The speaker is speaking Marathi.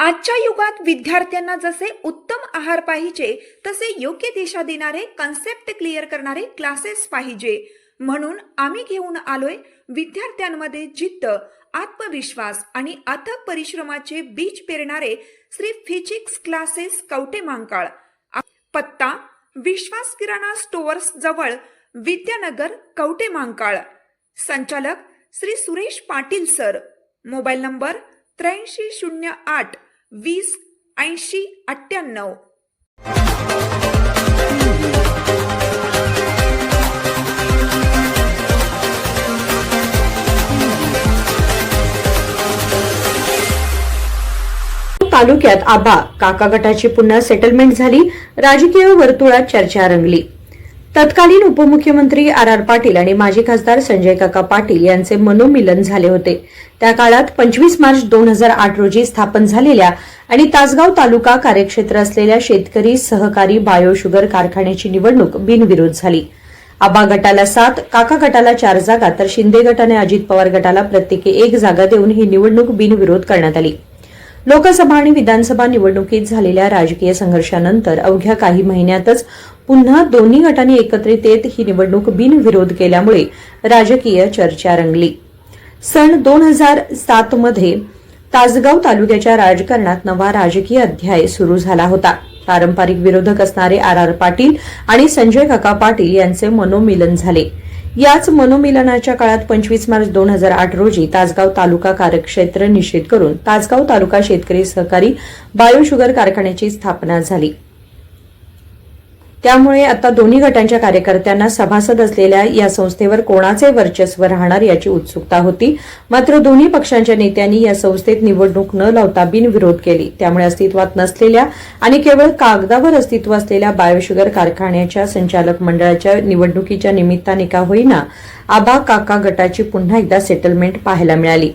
आजच्या युगात विद्यार्थ्यांना जसे उत्तम आहार पाहिजे तसे योग्य दिशा देणारे कन्सेप्ट क्लिअर करणारे क्लासेस पाहिजे. म्हणून आम्ही घेऊन आलोय विद्यार्थ्यांमध्ये जिद्द आत्मविश्वास आणि अथक परिश्रमाचे बीज पेरणारे श्री फिजिक्स क्लासेस कवटे मांकाळ पत्ता विश्वास किराणा स्टोअर्स जवळ विद्यानगर कवटे मांकाळ संचालक Shri Suresh Patil sir. Mobile number त्र्याऐंशी शून्य आठ वीस ऐंशी अठ्ठ्याण्णव. तालुक्यात आबा काका गटाची पुन्हा सेटलमेंट झाली. राजकीय वर्तुळात चर्चा रंगली. तत्कालीन उपमुख्यमंत्री आर आर पाटील आणि माजी खासदार संजय काका पाटील यांचे मनोमिलन झाले होते. त्या काळात पंचवीस मार्च दोन हजार आठ रोजी स्थापन झालेल्या आणि तासगाव तालुका कार्यक्षेत्र असलेल्या शेतकरी सहकारी बायोशुगर कारखान्याची निवडणूक बिनविरोध झाली. आबा गटाला सात काका गटाला चार जागा तर शिंदे गट आणि अजित पवार गटाला प्रत्येकी एक जागा देऊन ही निवडणूक बिनविरोध करण्यात आली. लोकसभा आणि विधानसभा निवडणुकीत झालेल्या राजकीय संघर्षानंतर अवघ्या काही महिन्यातच पुन्हा दोन्ही गटांनी एकत्रित येत ही निवडणूक बिनविरोध केल्यामुळे राजकीय चर्चा रंगली. सन दोन हजार सात मध्ये तासगाव तालुक्याच्या राजकारणात नवा राजकीय अध्याय सुरू झाला होता. पारंपरिक विरोधक असणारे आर आर पाटील आणि संजय काका पाटील यांचे मनोमिलन झाले. याच मनोमिलनाच्या काळात पंचवीस मार्च दोन हजार आठ रोजी तासगाव तालुका कार्यक्षेत्र निश्चित करून तासगाव तालुका शेतकरी सहकारी बायोशुगर कारखान्याची स्थापना झाली. त्यामुळे आता दोन्ही गटांच्या कार्यकर्त्यांना सभासद असलेल्या या संस्थेवर कोणाचे वर्चस्व राहणार याची उत्सुकता होती. मात्र दोन्ही पक्षांच्या नेत्यांनी या संस्थेत निवडणूक न लावता बिनविरोध केली. त्यामुळे अस्तित्वात नसलेल्या आणि केवळ कागदावर अस्तित्व असलेल्या बायोशुगर कारखान्याच्या संचालक मंडळाच्या निवडणुकीच्या निमित्ताने का होईना आबा काका गटाची पुन्हा एकदा सेटलमेंट पाहायला मिळाली.